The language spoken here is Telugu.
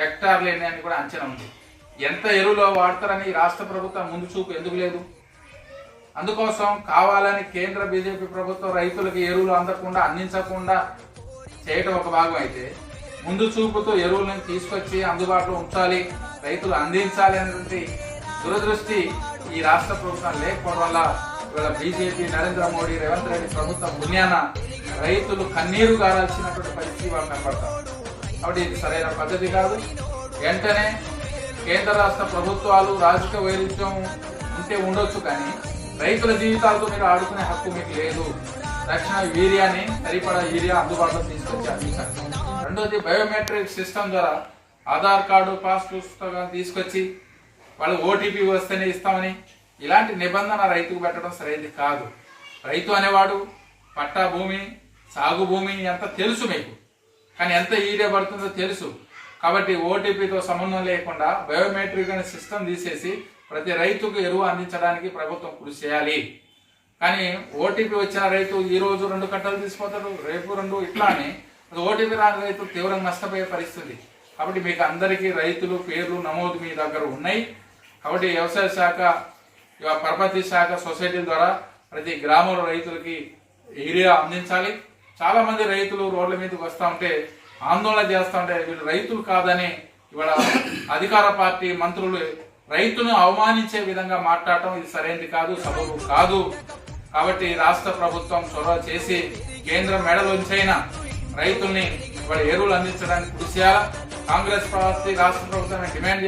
హెక్టార్ లేని అని కూడా అంచనా ఉంది. ఎంత ఎరువులో వాడతారని ఈ రాష్ట్ర ప్రభుత్వం ముందు చూపు ఎందుకు లేదు? అందుకోసం కావాలని కేంద్ర బీజేపీ ప్రభుత్వం రైతులకు ఎరువులు అందకుండా అందించకుండా చేయటం ఒక భాగం అయితే ముందు చూపుతో ఎరువులను తీసుకొచ్చి అందుబాటులో ఉంచాలి రైతులు అందించాలి అనేటువంటి దురదృష్టి ఈ రాష్ట్ర ప్రభుత్వం లేకపోవడం వల్ల ఇవాళ బీజేపీ నరేంద్ర మోడీ రేవంత్ రెడ్డి ప్రభుత్వం పుణ్యాన రైతులు కన్నీరు గారాల్సినటువంటి పరిస్థితి వాళ్ళు కనబడతాం కాబట్టి ఇది సరైన పద్ధతి కాదు. వెంటనే కేంద్ర రాష్ట్ర ప్రభుత్వాలు రాజకీయ వైరుధ్యం ఉంటే ఉండొచ్చు కానీ రైతుల జీవితాలతో మీరు ఆడుకునే హక్కు మీకు లేదు. రక్షణ వీర్యాన్ని సరిపడా యూరియా అందుబాటులో తీసుకొచ్చి అందించండి రెండోది బయోమెట్రిక్ సిస్టమ్ ద్వారా ఆధార్ కార్డు పాస్ పుస్తకం తీసుకొచ్చి వాళ్ళు ఓటీపీ వస్తేనే ఇస్తామని ఇలాంటి నిబంధన రైతుకు పెట్టడం సరైనది కాదు. రైతు అనేవాడు పట్టా భూమి సాగు భూమి అంతా తెలుసు మీకు. కానీ ఎంత ఈడే పడుతుందో తెలుసు. కాబట్టి ఓటీపీతో సంబంధం లేకుండా బయోమెట్రిక్ అనే సిస్టమ్ తీసేసి ప్రతి రైతుకు ఎరువు అందించడానికి ప్రభుత్వం కృషి చేయాలి. కానీ ఓటీపీ వచ్చిన రైతు ఈ రోజు రెండు కట్టలు తీసుకుపోతాడు రేపు రెండు ఇట్లా అని ఓటీపీ రాని రైతు తీవ్రంగా నష్టపోయే పరిస్థితి. కాబట్టి మీకు అందరికీ రైతులు పేర్లు నమోదు మీ దగ్గర ఉన్నాయి. కాబట్టి వ్యవసాయ శాఖ పరపతి శాఖ సొసైటీ ద్వారా ప్రతి గ్రామంలో రైతులకి ఏరియా అందించాలి. చాలా మంది రైతులు రోడ్ల మీదకి వస్తూ ఉంటే ఆందోళన చేస్తూ ఉంటే వీళ్ళు రైతులు కాదని ఇవాళ అధికార పార్టీ మంత్రులు రైతును అవమానించే విధంగా మాట్లాడటం ఇది సరైనది కాదు సబబు కాదు. కాబట్టి రాష్ట్ర ప్రభుత్వం చొరవ చేసి కేంద్ర మెడలోంచైనా రైతుల్ని ఇవాళ ఎరువులు అందించడానికి కృషి కాంగ్రెస్ పార్టీ రాష్ట్ర ప్రభుత్వం డిమాండ్